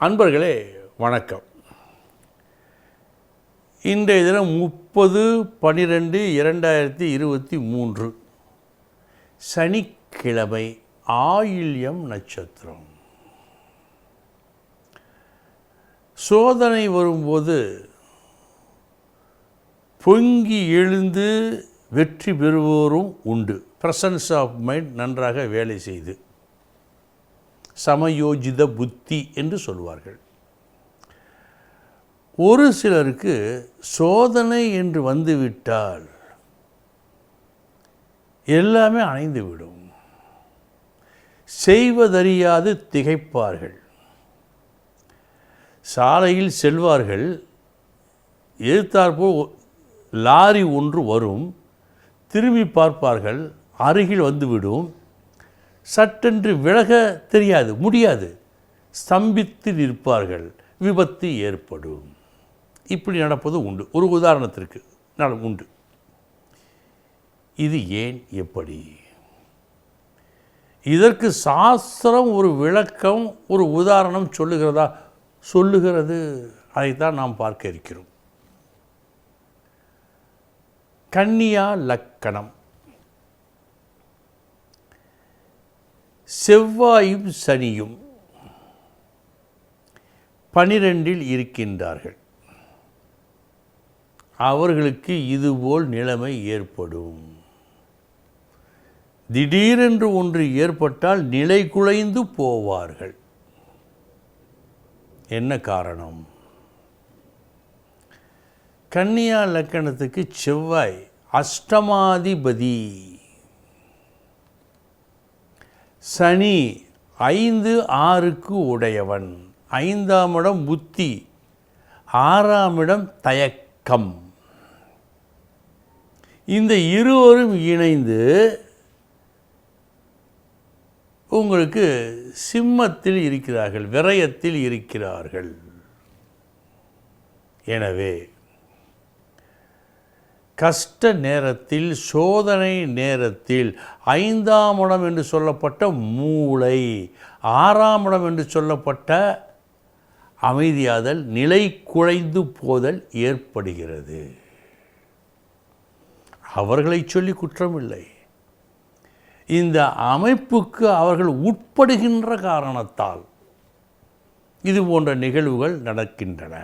அன்பர்களே வணக்கம். இன்றைய தினம் முப்பது பன்னிரெண்டு இரண்டாயிரத்தி இருபத்தி மூன்று. சனிக்கிழமை ஆயில்யம் நட்சத்திரம். சோதனை வரும்போது பொங்கி எழுந்து வெற்றி பெறுவோரும் உண்டு. ப்ரெசன்ஸ் ஆஃப் மைண்ட் நன்றாக வேலை செய்து. சமயோஜித புத்தி என்று சொல்வார்கள். ஒரு சிலருக்கு சோதனை என்று வந்துவிட்டால் எல்லாமே அணைந்து விடும் செய்வதறியாது திகைப்பார்கள். சாலையில் செல்வார்கள் எதிர்த்தாற்போல் லாரி ஒன்று வரும் திரும்பி பார்ப்பார்கள் அருகில் வந்துவிடும் சட்டென்று விலக தெரியாது முடியாது. ஸ்தம்பித்து நிற்பார்கள் விபத்து ஏற்படும். இப்படி நடப்பது உண்டு. ஒரு உதாரணத்திற்கு நட- உண்டு. இது ஏன் எப்படி? இதற்கு சாஸ்திரம் ஒரு விளக்கம் ஒரு உதாரணம் சொல்லுகிறதா? சொல்லுகிறது. அதைத்தான் நாம் பார்க்க இருக்கிறோம். கன்னியா லக்கணம். செவ்வாயும் சனியும் பனிரெண்டில் இருக்கின்றார்கள். அவர்களுக்கு இதுபோல் நிலைமை ஏற்படும். திடீரென்று ஒன்று ஏற்பட்டால் நிலை குலைந்து போவார்கள். என்ன காரணம்? கன்னியா லக்கணத்துக்கு செவ்வாய் அஷ்டமாதிபதி. சனி ஐந்து ஆறுக்கு உடையவன். ஐந்தாம் இடம் புத்தி. ஆறாம் இடம் தயக்கம். இந்த இருவரும் இணைந்து உங்களுக்கு சிம்மத்தில் இருக்கிறார்கள் விரயத்தில் இருக்கிறார்கள். எனவே கஷ்ட நேரத்தில் சோதனை நேரத்தில் ஐந்தாம் இடம் என்று சொல்லப்பட்ட மூளை ஆறாம் இடம் என்று சொல்லப்பட்ட அமைதியாதல் நிலை குலைந்து போதல் ஏற்படுகிறது. அவர்களை சொல்லி குற்றமில்லை. இந்த அமைப்புக்கு அவர்கள் உட்படுகின்ற காரணத்தால் இது போன்ற நிகழ்வுகள் நடக்கின்றன.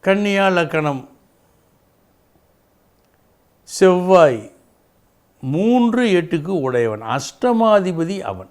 கன்னியா லக்கணம் செவ்வாய் மூன்று எட்டுக்கு உடையவன் அஷ்டமாதிபதி அவன்.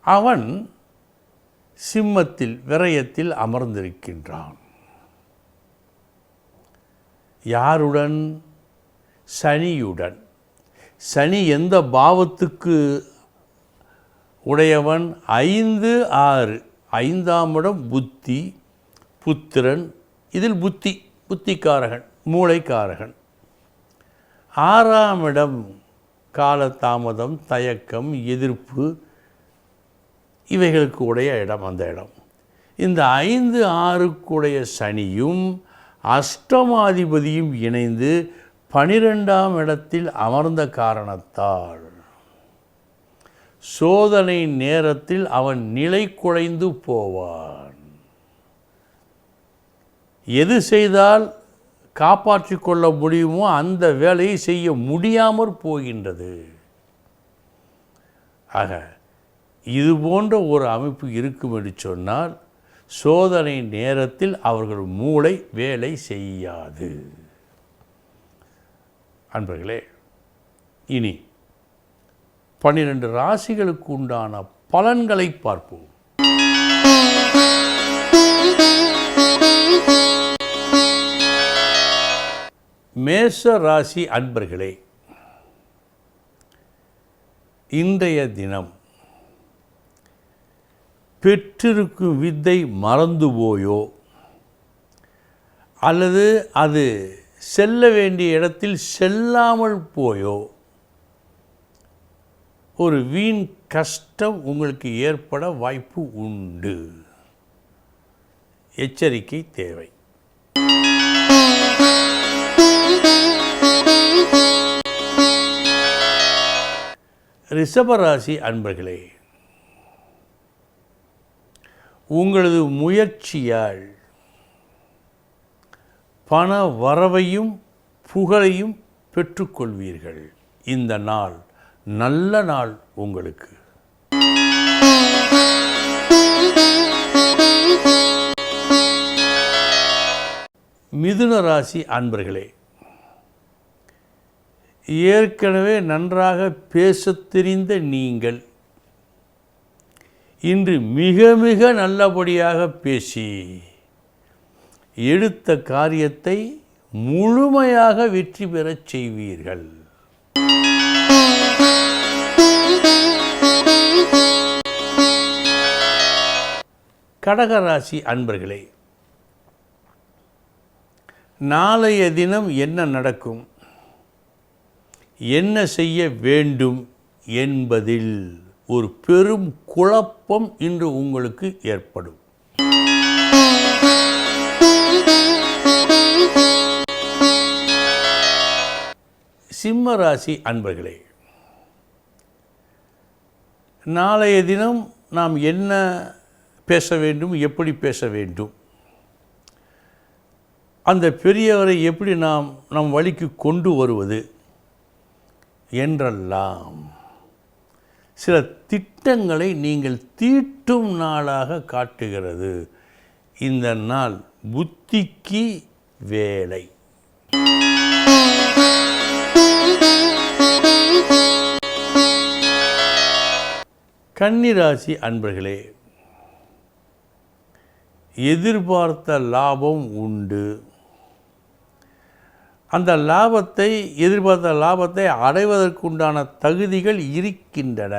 அவன் சிம்மத்தில் விரயத்தில் அமர்ந்திருக்கின்றான். யாருடன்? சனியுடன். சனி எந்த பாவத்துக்கு உடையவன்? ஐந்து ஆறு. ஐந்தாம் இடம் புத்தி புத்திரன். இதில் புத்தி புத்திக்காரகன். மூளைக்காரகன் ஆறாம் இடம் காலதாமதம் தயக்கம் எதிர்ப்பு. இவைகளுக்கு உடைய இடம் அந்த இடம். இந்த ஐந்து ஆறுக்குடைய சனியும் அஷ்டமாதிபதியும் இணைந்து பனிரெண்டாம் இடத்தில் அமர்ந்த காரணத்தால் சோதனை நேரத்தில் அவன் நிலை குலைந்து போவான். எது செய்தால் காப்பாற்றி கொள்ள முடியுமோ அந்த வேலையை செய்ய முடியாமற் போகின்றது. ஆக இது போன்ற ஒரு அமைப்பு இருக்கும் என்று சொன்னால் சோதனை நேரத்தில் அவர்கள் மூளை வேலை செய்யாது. அன்பர்களே இனி பன்னிரண்டு ராசிகளுக்கு உண்டான பலன்களை பார்ப்போம். மேஷ ராசி அன்பர்களே இன்றைய தினம் பெற்றிருக்கும் வித்தை மறந்து போயோ? அல்லது அது செல்ல வேண்டிய இடத்தில் செல்லாமல் போயோ? ஒரு வீண் கஷ்டம் உங்களுக்கு ஏற்பட வாய்ப்பு உண்டு. எச்சரிக்கை தேவை. ரிஷபராசி அன்பர்களே உங்களது முயற்சியால் பண வரவையும் புகழையும் பெற்றுக்கொள்வீர்கள். இந்த நாள் நல்ல நாள் உங்களுக்கு. மிதுன ராசி அன்பர்களே ஏற்கனவே நன்றாக பேசத் தெரிந்த நீங்கள் இன்று மிக மிக நல்லபடியாக பேசி எடுத்த காரியத்தை முழுமையாக வெற்றி பெறச் செய்வீர்கள். கடகராசி அன்பர்களே நாளைய தினம் என்ன நடக்கும்? என்ன செய்ய வேண்டும் என்பதில் ஒரு பெரும் குழப்பம் இன்று உங்களுக்கு ஏற்படும். சிம்ம ராசி அன்பர்களே நாளைய தினம் நாம் என்ன பேச வேண்டும் எப்படி பேச வேண்டும் அந்த பெரியவரை எப்படி நாம் நம் வழிக்கு கொண்டு வருவது என்றெல்லாம். சில திட்டங்களை நீங்கள் தீட்டும் நாளாக காட்டுகிறது. இந்த நாள் புத்திக்கு வேலை. கன்னிராசி அன்பர்களே எதிர்பார்த்த லாபம் உண்டு. அந்த லாபத்தை எதிர்பார்த்த லாபத்தை அடைவதற்குண்டான தகுதிகள் இருக்கின்றன.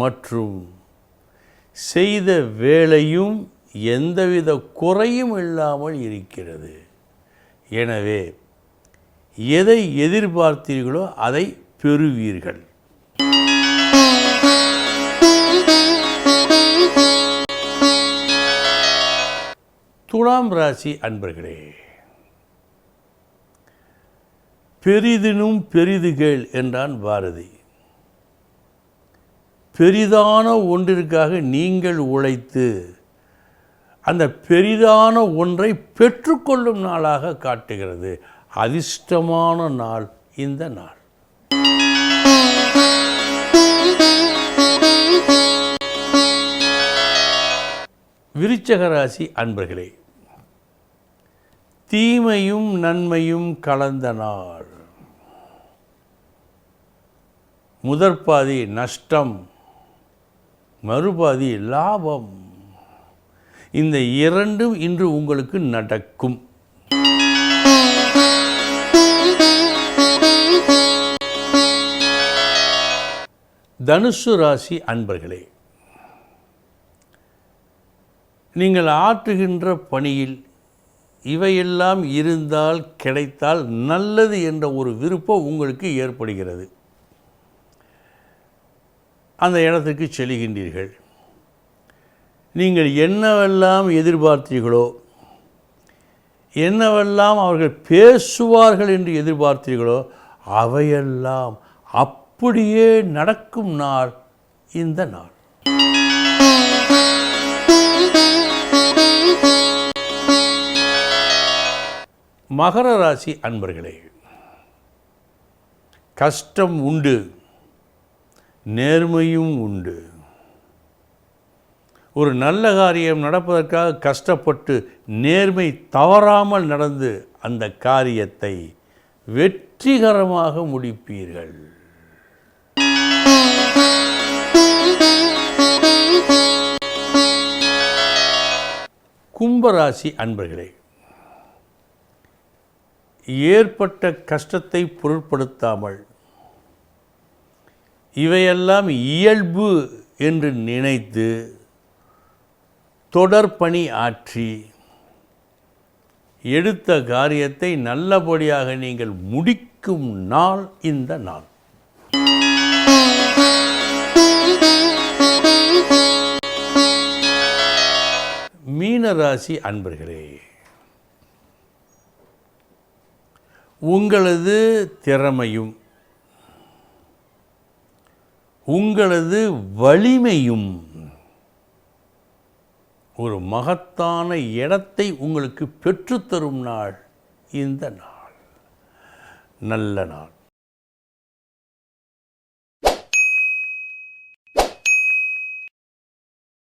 மற்றும் செய்த வேலையும் எந்தவித குறையும் இல்லாமல் இருக்கிறது. எனவே எதை எதிர்பார்த்தீர்களோ அதை பெறுவீர்கள். துலாம் ராசி அன்பர்களே பெரிதினும் பெரிதுகள் என்றான் பாரதி. பெரிதான ஒன்றிற்காக நீங்கள் உழைத்து அந்த பெரிதான ஒன்றை பெற்றுக்கொள்ளும் நாளாக காட்டுகிறது. அதிர்ஷ்டமான நாள் இந்த நாள். விருச்சகராசி அன்பர்களே தீமையும் நன்மையும் கலந்த நாள். முதற்பாதி நஷ்டம் மறுபாதி லாபம். இந்த இரண்டும் இன்று உங்களுக்கு நடக்கும். தனுசு ராசி அன்பர்களே நீங்கள் ஆற்றுகின்ற பணியில் இவையெல்லாம் இருந்தால் கிடைத்தால் நல்லது என்ற ஒரு விருப்பம் உங்களுக்கு ஏற்படுகிறது. அந்த இடத்துக்கு செல்கின்றீர்கள். நீங்கள் என்னவெல்லாம் எதிர்பார்த்தீர்களோ என்னவெல்லாம் அவர்கள் பேசுவார்கள் என்று எதிர்பார்த்தீர்களோ அவையெல்லாம் அப்படியே நடக்கும் நாள் இந்த நாள். மகர ராசி அன்பர்களே கஷ்டம் உண்டு. நேர்மையும் உண்டு. ஒரு நல்ல காரியம் நடப்பதற்காக கஷ்டப்பட்டு நேர்மை தவறாமல் நடந்து அந்த காரியத்தை வெற்றிகரமாக முடிப்பீர்கள். கும்பராசி அன்பர்களே ஏற்பட்ட கஷ்டத்தை பொருட்படுத்தாமல் இவையெல்லாம் இயல்பு என்று நினைத்து தொடர்பணி ஆற்றி எடுத்த காரியத்தை நல்லபடியாக நீங்கள் முடிக்கும் நாள் இந்த நாள். மீனராசி அன்பர்களே உங்களது திறமையும் உங்களது வலிமையும் ஒரு மகத்தான இடத்தை உங்களுக்கு பெற்றுத்தரும் நாள் இந்த நாள். நல்ல நாள்.